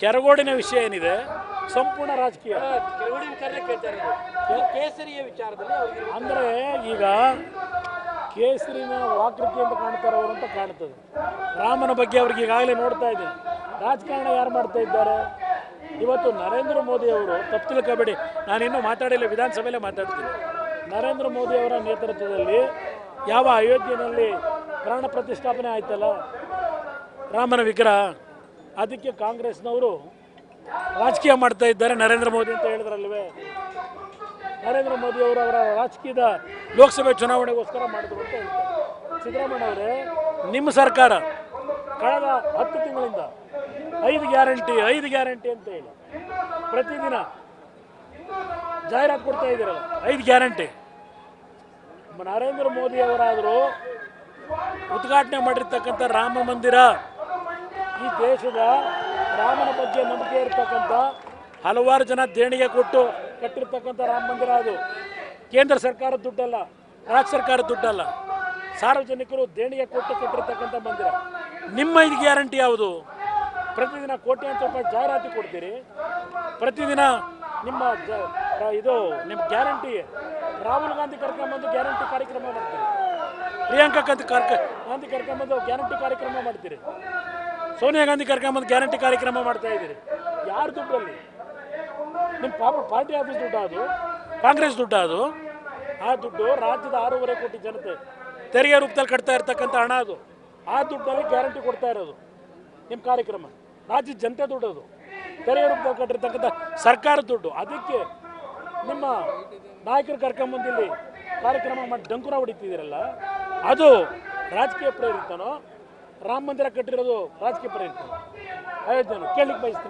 ಕೆರಗೋಡಿನ ವಿಷಯ ಏನಿದೆ? ಸಂಪೂರ್ಣ ರಾಜಕೀಯ. ಕೇಸರಿಯ ವಿಚಾರದಲ್ಲಿ ಅಂದ್ರೆ ಈಗ ಕೇಸರಿನ ವಾಕೃತಿ ಅಂತ ಕಾಣ್ತಾರೆ ಅವರು ಅಂತ ಕಾಣ್ತದೆ. ರಾಮನ ಬಗ್ಗೆ ಅವ್ರಿಗೆ ಈಗಾಗಲೇ ನೋಡ್ತಾ ಇದ್ದೀನಿ. ರಾಜಕಾರಣ ಯಾರು ಮಾಡ್ತಾ ಇದ್ದಾರೆ? ಇವತ್ತು ನರೇಂದ್ರ ಮೋದಿ ಅವರು ತಪ್ಪು ನಾನು ಇನ್ನೂ ಮಾತಾಡಿಲ್ಲ ವಿಧಾನಸಭೆಯಲ್ಲೇ ಮಾತಾಡ್ತೀನಿ. ನರೇಂದ್ರ ಮೋದಿ ಅವರ ನೇತೃತ್ವದಲ್ಲಿ ಯಾವ ಅಯೋಧ್ಯೆಯಲ್ಲಿ ಪ್ರಾಣ ಪ್ರತಿಷ್ಠಾಪನೆ ಆಯ್ತಲ್ಲ? ರಾಮನ ವಿಗ್ರಹ? ಅದಕ್ಕೆ ಕಾಂಗ್ರೆಸ್ನವರು ರಾಜಕೀಯ ಮಾಡ್ತಾ ಇದ್ದಾರೆ. ನರೇಂದ್ರ ಮೋದಿ ಅಂತ ಹೇಳಿದ್ರಲ್ವೇ? ನರೇಂದ್ರ ಮೋದಿ ಅವರು ಅವರ ರಾಜಕೀಯದ ಲೋಕಸಭೆ ಚುನಾವಣೆಗೋಸ್ಕರ ಮಾಡಿದ್ರು ಅಂತ ಹೇಳ್ತಾರೆ. ಸಿದ್ದರಾಮಯ್ಯ ಅವರೇ, ನಿಮ್ಮ ಸರ್ಕಾರ ಕಳೆದ ಹತ್ತು ತಿಂಗಳಿಂದ ಐದು ಗ್ಯಾರಂಟಿ ಐದು ಗ್ಯಾರಂಟಿ ಅಂತ ಹೇಳಿ ಪ್ರತಿದಿನ ಜಾಹೀರಾತು ಕೊಡ್ತಾ ಇದ್ದೀರಲ್ಲ, ಐದು ಗ್ಯಾರಂಟಿ. ನರೇಂದ್ರ ಮೋದಿ ಅವರಾದರೂ ಉದ್ಘಾಟನೆ ಮಾಡಿರ್ತಕ್ಕಂಥ ರಾಮ ಮಂದಿರ ಈ ದೇಶದ ರಾಮನ ಬಗ್ಗೆ ನಂಬಿಕೆ ಇರತಕ್ಕಂಥ ಹಲವಾರು ಜನ ದೇಣಿಗೆ ಕೊಟ್ಟು ಕಟ್ಟಿರ್ತಕ್ಕಂಥ ರಾಮ ಮಂದಿರ ಅದು. ಕೇಂದ್ರ ಸರ್ಕಾರದ ದುಡ್ಡಲ್ಲ, ರಾಜ್ಯ ಸರ್ಕಾರದ ದುಡ್ಡಲ್ಲ. ಸಾರ್ವಜನಿಕರು ದೇಣಿಗೆ ಕೊಟ್ಟು ಕಟ್ಟಿರ್ತಕ್ಕಂಥ ಮಂದಿರ. ನಿಮ್ಮ ಇದು ಗ್ಯಾರಂಟಿ ಯಾವುದು? ಪ್ರತಿದಿನ ಕೋಟ್ಯಾಂತರ ರೂಪಾಯಿ ಜಾಹೀರಾತು ಕೊಡ್ತೀರಿ. ಪ್ರತಿದಿನ ನಿಮ್ಮ ಇದು, ನಿಮ್ಮ ಗ್ಯಾರಂಟಿ, ರಾಹುಲ್ ಗಾಂಧಿ ಕರ್ಕೊಂಬಂದು ಗ್ಯಾರಂಟಿ ಕಾರ್ಯಕ್ರಮ ಮಾಡ್ತೀರಿ. ಪ್ರಿಯಾಂಕಾ ಗಾಂಧಿ ಕರ್ಕ, ಗಾಂಧಿ ಕರ್ಕೊಂಬಂದು ಗ್ಯಾರಂಟಿ ಕಾರ್ಯಕ್ರಮ ಮಾಡ್ತೀರಿ. ಸೋನಿಯಾ ಗಾಂಧಿ ಕರ್ಕೊಂಬಂದು ಗ್ಯಾರಂಟಿ ಕಾರ್ಯಕ್ರಮ ಮಾಡ್ತಾ ಇದ್ದೀರಿ. ಯಾರು ದುಡ್ಡಲ್ಲಿ? ನಿಮ್ಮ ಪಾಪ ಪಾರ್ಟಿ ಆಫೀಸ್ ದುಡ್ಡು ಅದು. ಕಾಂಗ್ರೆಸ್ ದುಡ್ಡು ಅದು. ಆ ದುಡ್ಡು ರಾಜ್ಯದ ಆರೂವರೆ ಕೋಟಿ ಜನತೆ ತೆರಿಗೆ ರೂಪದಲ್ಲಿ ಕಟ್ತಾ ಇರ್ತಕ್ಕಂಥ ಹಣ ಅದು. ಆ ದುಡ್ಡಲ್ಲಿ ಗ್ಯಾರಂಟಿ ಕೊಡ್ತಾ ಇರೋದು ನಿಮ್ಮ ಕಾರ್ಯಕ್ರಮ. ರಾಜ್ಯದ ಜನತೆ ದುಡ್ಡು ಅದು. ತೆರಿಗೆ ರೂಪದಲ್ಲಿ ಕಟ್ಟಿರ್ತಕ್ಕಂಥ ಸರ್ಕಾರದ ದುಡ್ಡು. ಅದಕ್ಕೆ ನಿಮ್ಮ ನಾಯಕರು ಕರ್ಕೊಂಬಂದಿಲ್ಲಿ ಕಾರ್ಯಕ್ರಮ ಮಾಡಿ ಡಂಕುರ ಹೊಡಿತಿದ್ದೀರಲ್ಲ? ಅದು ರಾಜಕೀಯ ಪ್ರೇರಿತನೋ ರಾಮ ಮಂದಿರ ಕಟ್ಟಿರೋದು ರಾಜಕೀಯ ಪ್ರಯತ್ನ ಅಯೋಧ್ಯೆ ಕೇಳಲಿಕ್ಕೆ ಬಯಸ್ತೀನಿ.